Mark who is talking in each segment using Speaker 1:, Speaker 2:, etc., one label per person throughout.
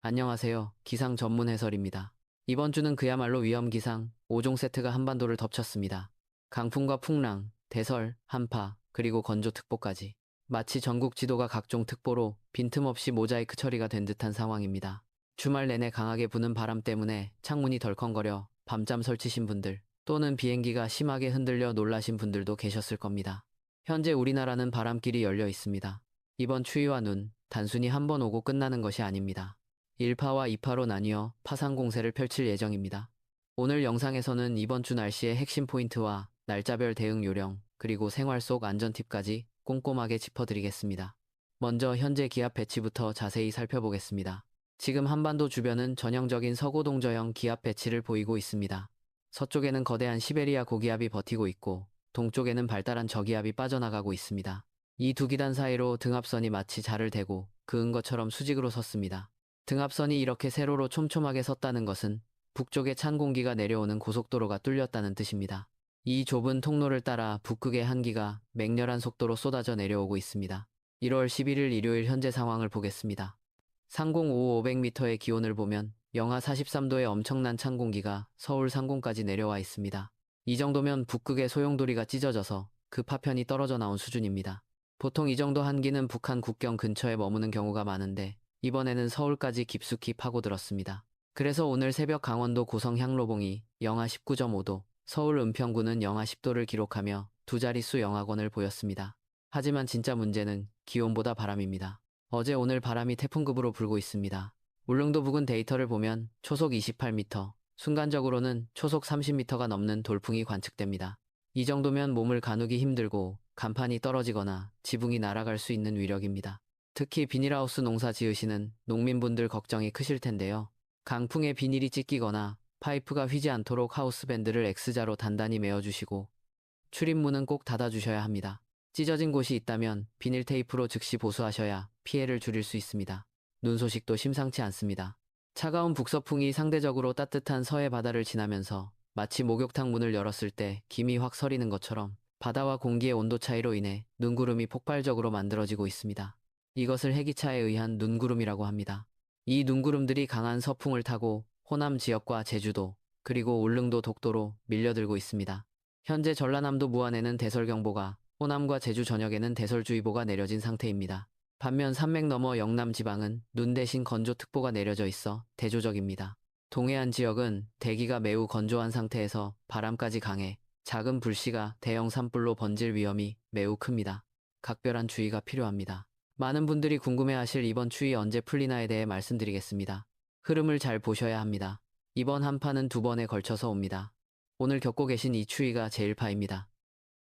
Speaker 1: 안녕하세요. 기상 전문 해설입니다. 이번 주는 그야말로 위험 기상 5종 세트가 한반도를 덮쳤습니다. 강풍과 풍랑, 대설, 한파, 그리고 건조특보까지. 마치 전국 지도가 각종 특보로 빈틈없이 모자이크 처리가 된 듯한 상황입니다. 주말 내내 강하게 부는 바람 때문에 창문이 덜컹거려 밤잠 설치신 분들 또는 비행기가 심하게 흔들려 놀라신 분들도 계셨을 겁니다. 현재 우리나라는 바람길이 열려 있습니다. 이번 추위와 눈, 단순히 한 번 오고 끝나는 것이 아닙니다. 1파와 2파로 나뉘어 파상 공세를 펼칠 예정입니다. 오늘 영상에서는 이번 주 날씨의 핵심 포인트와 날짜별 대응 요령, 그리고 생활 속 안전 팁까지 꼼꼼하게 짚어드리겠습니다. 먼저 현재 기압 배치부터 자세히 살펴보겠습니다. 지금 한반도 주변은 전형적인 서고동저형 기압 배치를 보이고 있습니다. 서쪽에는 거대한 시베리아 고기압이 버티고 있고 동쪽에는 발달한 저기압이 빠져나가고 있습니다. 이 두 기단 사이로 등압선이 마치 자를 대고 그은 것처럼 수직으로 섰습니다. 등압선이 이렇게 세로로 촘촘하게 섰다는 것은 북쪽에 찬 공기가 내려오는 고속도로가 뚫렸다는 뜻입니다. 이 좁은 통로를 따라 북극의 한기가 맹렬한 속도로 쏟아져 내려오고 있습니다. 1월 11일 일요일 현재 상황을 보겠습니다. 상공 5 500m의 기온을 보면 영하 43도의 엄청난 찬 공기가 서울 상공까지 내려와 있습니다. 이 정도면 북극의 소용돌이가 찢어져서 그 파편이 떨어져 나온 수준입니다. 보통 이 정도 한기는 북한 국경 근처에 머무는 경우가 많은데 이번에는 서울까지 깊숙이 파고들었습니다. 그래서 오늘 새벽 강원도 고성 향로봉이 영하 19.5도, 서울 은평구는 영하 10도를 기록하며 두 자릿수 영하권을 보였습니다. 하지만 진짜 문제는 기온보다 바람입니다. 어제 오늘 바람이 태풍급으로 불고 있습니다. 울릉도 부근 데이터를 보면 초속 28m, 순간적으로는 초속 30m가 넘는 돌풍이 관측됩니다. 이 정도면 몸을 가누기 힘들고 간판이 떨어지거나 지붕이 날아갈 수 있는 위력입니다. 특히 비닐하우스 농사 지으시는 농민분들 걱정이 크실 텐데요. 강풍에 비닐이 찢기거나 파이프가 휘지 않도록 하우스밴드를 X자로 단단히 메어주시고 출입문은 꼭 닫아주셔야 합니다. 찢어진 곳이 있다면 비닐 테이프로 즉시 보수하셔야 피해를 줄일 수 있습니다. 눈 소식도 심상치 않습니다. 차가운 북서풍이 상대적으로 따뜻한 서해 바다를 지나면서 마치 목욕탕 문을 열었을 때 김이 확 서리는 것처럼 바다와 공기의 온도 차이로 인해 눈구름이 폭발적으로 만들어지고 있습니다. 이것을 해기차에 의한 눈구름이라고 합니다. 이 눈구름들이 강한 서풍을 타고 호남 지역과 제주도, 그리고 울릉도 독도로 밀려들고 있습니다. 현재 전라남도 무안에는 대설경보가, 호남과 제주 전역에는 대설주의보가 내려진 상태입니다. 반면 산맥 너머 영남 지방은 눈 대신 건조특보가 내려져 있어 대조적입니다. 동해안 지역은 대기가 매우 건조한 상태에서 바람까지 강해 작은 불씨가 대형 산불로 번질 위험이 매우 큽니다. 각별한 주의가 필요합니다. 많은 분들이 궁금해하실 이번 추위 언제 풀리나에 대해 말씀드리겠습니다. 흐름을 잘 보셔야 합니다. 이번 한파는 두 번에 걸쳐서 옵니다. 오늘 겪고 계신 이 추위가 제1파입니다.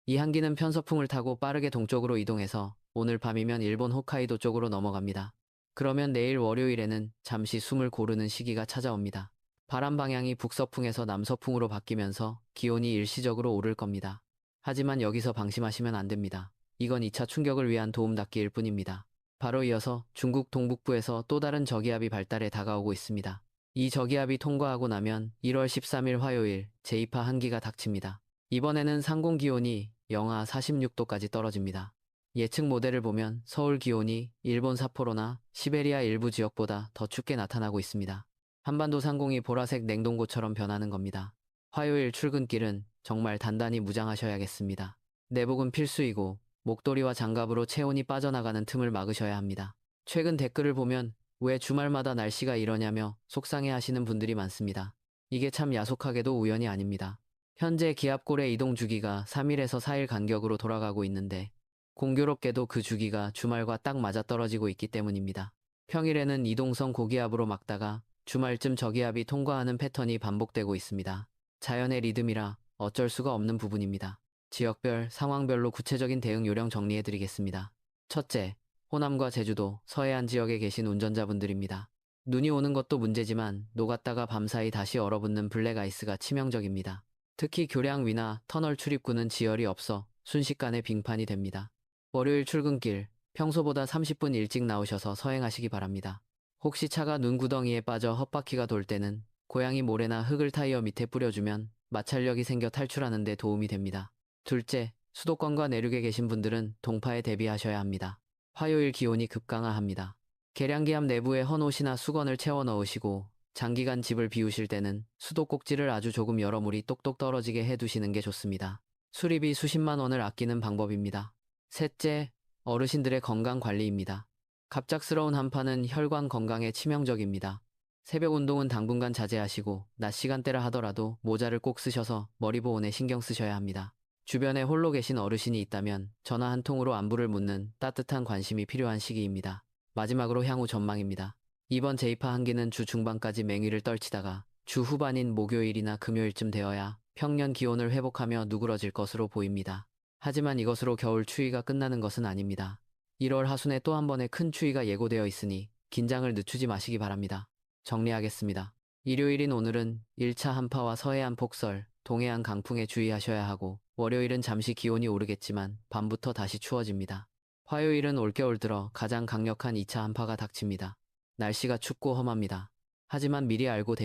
Speaker 1: 이 한기는 편서풍을 타고 빠르게 동쪽으로 이동해서 오늘 밤이면 일본 홋카이도 쪽으로 넘어갑니다. 그러면 내일 월요일에는 잠시 숨을 고르는 시기가 찾아옵니다. 바람 방향이 북서풍에서 남서풍으로 바뀌면서 기온이 일시적으로 오를 겁니다. 하지만 여기서 방심하시면 안 됩니다. 이건 2차 충격을 위한 도움 닫기일 뿐입니다. 바로 이어서 중국 동북부에서 또 다른 저기압이 발달해 다가오고 있습니다. 이 저기압이 통과하고 나면 1월 13일 화요일 제2파 한기가 닥칩니다. 이번에는 상공 기온이 영하 46도까지 떨어집니다. 예측 모델을 보면 서울 기온이 일본 삿포로나 시베리아 일부 지역보다 더 춥게 나타나고 있습니다. 한반도 상공이 보라색 냉동고처럼 변하는 겁니다. 화요일 출근길은 정말 단단히 무장하셔야겠습니다. 내복은 필수이고 목도리와 장갑으로 체온이 빠져나가는 틈을 막으셔야 합니다. 최근 댓글을 보면 왜 주말마다 날씨가 이러냐며 속상해 하시는 분들이 많습니다. 이게 참 야속하게도 우연이 아닙니다. 현재 기압골의 이동 주기가 3일에서 4일 간격으로 돌아가고 있는데 공교롭게도 그 주기가 주말과 딱 맞아떨어지고 있기 때문입니다. 평일에는 이동성 고기압으로 막다가 주말쯤 저기압이 통과하는 패턴이 반복되고 있습니다. 자연의 리듬이라 어쩔 수가 없는 부분입니다. 지역별, 상황별로 구체적인 대응 요령 정리해 드리겠습니다. 첫째, 호남과 제주도, 서해안 지역에 계신 운전자분들입니다. 눈이 오는 것도 문제지만 녹았다가 밤사이 다시 얼어붙는 블랙 아이스가 치명적입니다. 특히 교량 위나 터널 출입구는 지열이 없어 순식간에 빙판이 됩니다. 월요일 출근길, 평소보다 30분 일찍 나오셔서 서행하시기 바랍니다. 혹시 차가 눈구덩이에 빠져 헛바퀴가 돌 때는 고양이 모래나 흙을 타이어 밑에 뿌려주면 마찰력이 생겨 탈출하는 데 도움이 됩니다. 둘째, 수도권과 내륙에 계신 분들은 동파에 대비하셔야 합니다. 화요일 기온이 급강하합니다. 계량기함 내부에 헌 옷이나 수건을 채워 넣으시고 장기간 집을 비우실 때는 수도 꼭지를 아주 조금 열어 물이 똑똑 떨어지게 해 두시는 게 좋습니다. 수리비 수십만 원을 아끼는 방법입니다. 셋째, 어르신들의 건강 관리입니다. 갑작스러운 한파는 혈관 건강에 치명적입니다. 새벽 운동은 당분간 자제하시고 낮 시간대라 하더라도 모자를 꼭 쓰셔서 머리 보온에 신경 쓰셔야 합니다. 주변에 홀로 계신 어르신이 있다면 전화 한 통으로 안부를 묻는 따뜻한 관심이 필요한 시기입니다. 마지막으로 향후 전망입니다. 이번 제2파 한기는 주 중반까지 맹위를 떨치다가 주 후반인 목요일이나 금요일쯤 되어야 평년 기온을 회복하며 누그러질 것으로 보입니다. 하지만 이것으로 겨울 추위가 끝나는 것은 아닙니다. 1월 하순에 또 한 번의 큰 추위가 예고되어 있으니 긴장을 늦추지 마시기 바랍니다. 정리하겠습니다. 일요일인 오늘은 1차 한파와 서해안 폭설, 동해안 강풍에 주의하셔야 하고 월요일은 잠시 기온이 오르겠지만 밤부터 다시 추워집니다. 화요일은 올겨울 들어 가장 강력한 2차 한파가 닥칩니다. 날씨가 춥고 험합니다. 하지만 미리 알고 대